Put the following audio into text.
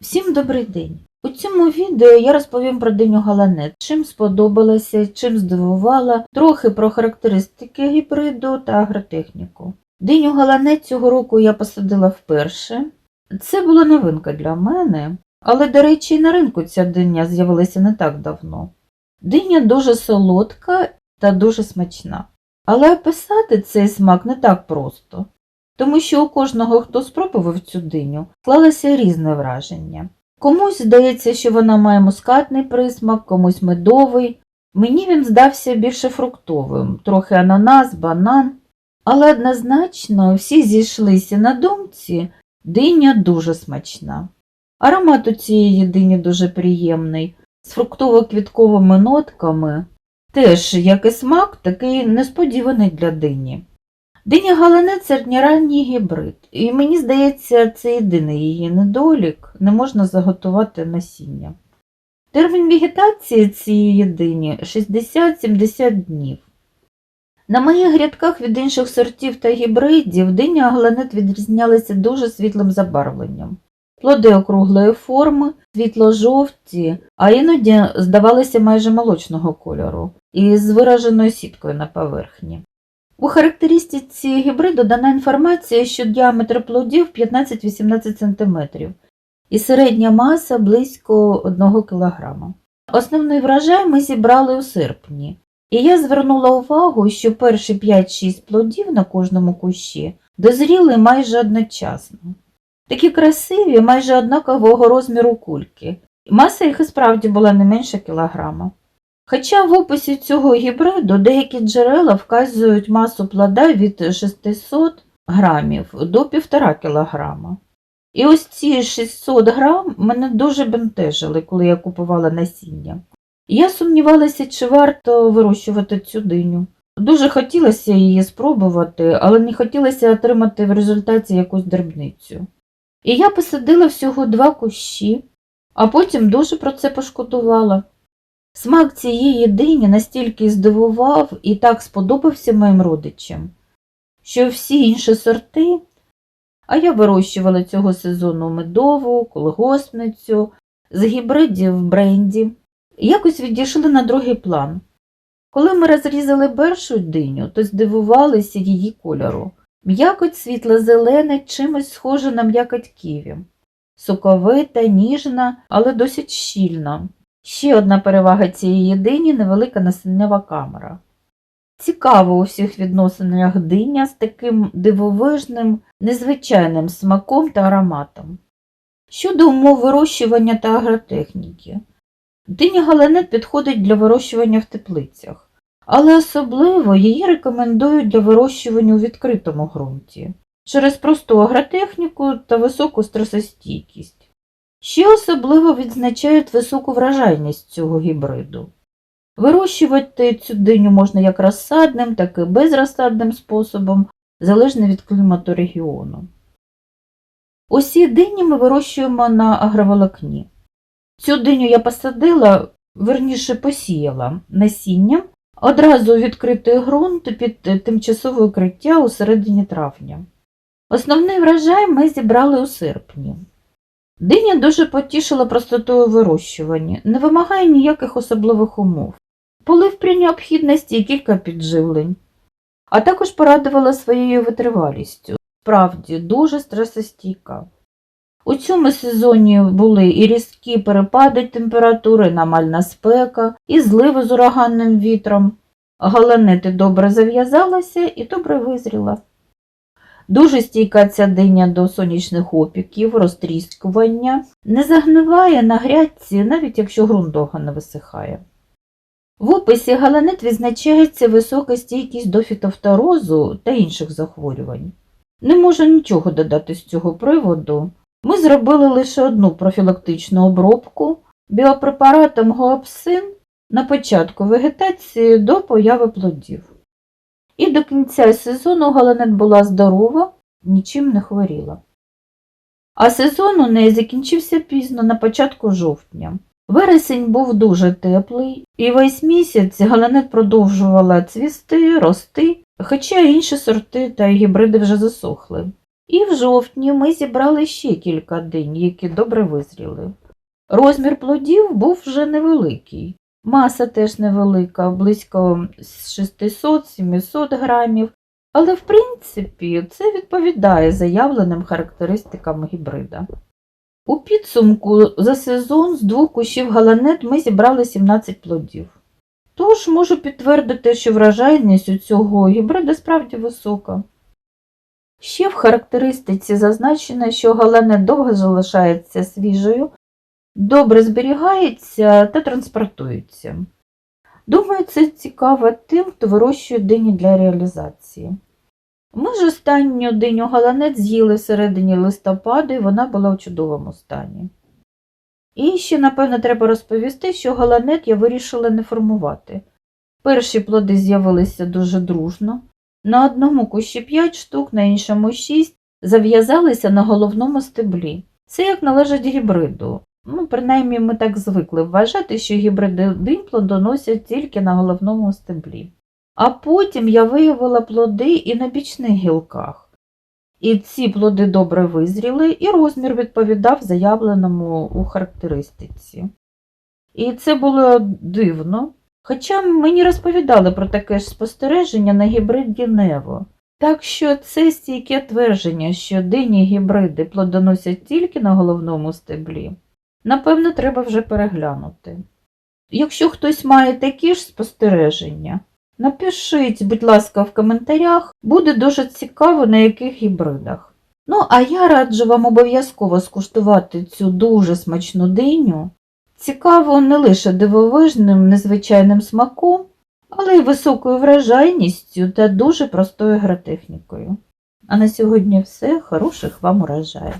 Всім добрий день! У цьому відео я розповім про диню галанет, чим сподобалася, чим здивувала, трохи про характеристики гібриду та агротехніку. Диню галанет цього року я посадила вперше. Це була новинка для мене, але, до речі, і на ринку ця диня з'явилася не так давно. Диня дуже солодка та дуже смачна. Але описати цей смак не так просто, тому що у кожного, хто спробував цю диню, склалося різне враження. Комусь здається, що вона має мускатний присмак, комусь медовий. Мені він здався більше фруктовим, трохи ананас, банан. Але однозначно всі зійшлися на думці, диня дуже смачна. Аромат у цієї дині дуже приємний, з фруктово-квітковими нотками. Теж, як і смак, такий несподіваний для дині. Диня галанет середньоранній гібрид, і мені здається, це єдиний її недолік, не можна заготувати насіння. Термін вегетації цієї дині 60-70 днів. На моїх грядках від інших сортів та гібридів диня галанет відрізнялися дуже світлим забарвленням. Плоди округлої форми, світло-жовті, а іноді здавалися майже молочного кольору із вираженою сіткою на поверхні. У характеристиці гібриду дана інформація, що діаметр плодів 15-18 см і середня маса близько 1 кг. Основний врожай ми зібрали у серпні, і я звернула увагу, що перші 5-6 плодів на кожному кущі дозріли майже одночасно. Такі красиві, майже однакового розміру кульки. Маса їх і справді була не менше кілограма. Хоча в описі цього гібриду деякі джерела вказують масу плода від 600 грамів до 1,5 кілограма. І ось ці 600 грам мене дуже бентежили, коли я купувала насіння. Я сумнівалася, чи варто вирощувати цю диню. Дуже хотілося її спробувати, але не хотілося отримати в результаті якусь дрібницю. І я посадила всього два кущі, а потім дуже про це пошкодувала. Смак цієї дині настільки здивував і так сподобався моїм родичам, що всі інші сорти, а я вирощувала цього сезону медову, колгоспницю, з гібридів бренді, якось відійшли на другий план. Коли ми розрізали першу диню, то здивувалися її кольору. М'якоть світло-зелене, чимось схоже на м'якоть ківі. Соковита, ніжна, але досить щільна. Ще одна перевага цієї дині невелика насіннева камера. Цікаво у всіх відносинах диня з таким дивовижним, незвичайним смаком та ароматом. Щодо умов вирощування та агротехніки. Диня галанет підходить для вирощування в теплицях, але особливо її рекомендують для вирощування у відкритому ґрунті через просту агротехніку та високу стресостійкість. Ще особливо відзначають високу вражайність цього гібриду. Вирощувати цю диню можна як розсадним, так і безрозсадним способом, залежно від клімату регіону. Усі дині ми вирощуємо на агроволокні. Цю диню я посадила, верніше посіяла насінням одразу відкритий ґрунт під тимчасове укриття у середині травня. Основний врожай ми зібрали у серпні. Диня дуже потішила простотою вирощування, не вимагає ніяких особливих умов. Полив при необхідності і кілька підживлень, а також порадувала своєю витривалістю. Справді, дуже стресостійка. У цьому сезоні були і різкі перепади температури, намальна спека, і зливи з ураганним вітром. Галанети добре зав'язалася і добре визріла. Дуже стійка ця диня до сонячних опіків, розтріскування, не загниває на грядці, навіть якщо ґрунт не висихає. В описі галанет відзначається висока стійкість до фітофторозу та інших захворювань. Не можу нічого додати з цього приводу. Ми зробили лише одну профілактичну обробку біопрепаратом гоапсин на початку вегетації до появи плодів. І до кінця сезону галанет була здорова, нічим не хворіла. А сезон у неї закінчився пізно на початку жовтня. Вересень був дуже теплий, і весь місяць галанет продовжувала цвісти, рости, хоча інші сорти та гібриди вже засохли. І в жовтні ми зібрали ще кілька динь, які добре визріли. Розмір плодів був вже невеликий. Маса теж невелика, близько 600-700 грамів, але в принципі це відповідає заявленим характеристикам гібрида. У підсумку за сезон з двох кущів галанет ми зібрали 17 плодів. Тож можу підтвердити, що вражайність у цього гібрида справді висока. Ще в характеристиці зазначено, що галанет довго залишається свіжою, добре зберігається та транспортується. Думаю, це цікаво тим, хто вирощує дині для реалізації. Ми ж останню диню галанет з'їли всередині листопада, і вона була у чудовому стані. І ще, напевно, треба розповісти, що галанет я вирішила не формувати. Перші плоди з'явилися дуже дружно. На одному кущі 5 штук, на іншому 6, зав'язалися на головному стеблі. Це як належить гібриду. Ну, принаймні, ми так звикли вважати, що гібриди динь плодоносять тільки на головному стеблі. А потім я виявила плоди і на бічних гілках. І ці плоди добре визріли, і розмір відповідав заявленому у характеристиці. І це було дивно. Хоча мені розповідали про таке ж спостереження на гібриді Нево. Так що це стійке твердження, що дині гібриди плодоносять тільки на головному стеблі, напевно, треба вже переглянути. Якщо хтось має такі ж спостереження, напишіть, будь ласка, в коментарях, буде дуже цікаво, на яких гібридах. Ну, а я раджу вам обов'язково скуштувати цю дуже смачну диню. Цікаво не лише дивовижним, незвичайним смаком, але й високою вражайністю та дуже простою гратехнікою. А на сьогодні все. Хороших вам урожаїв!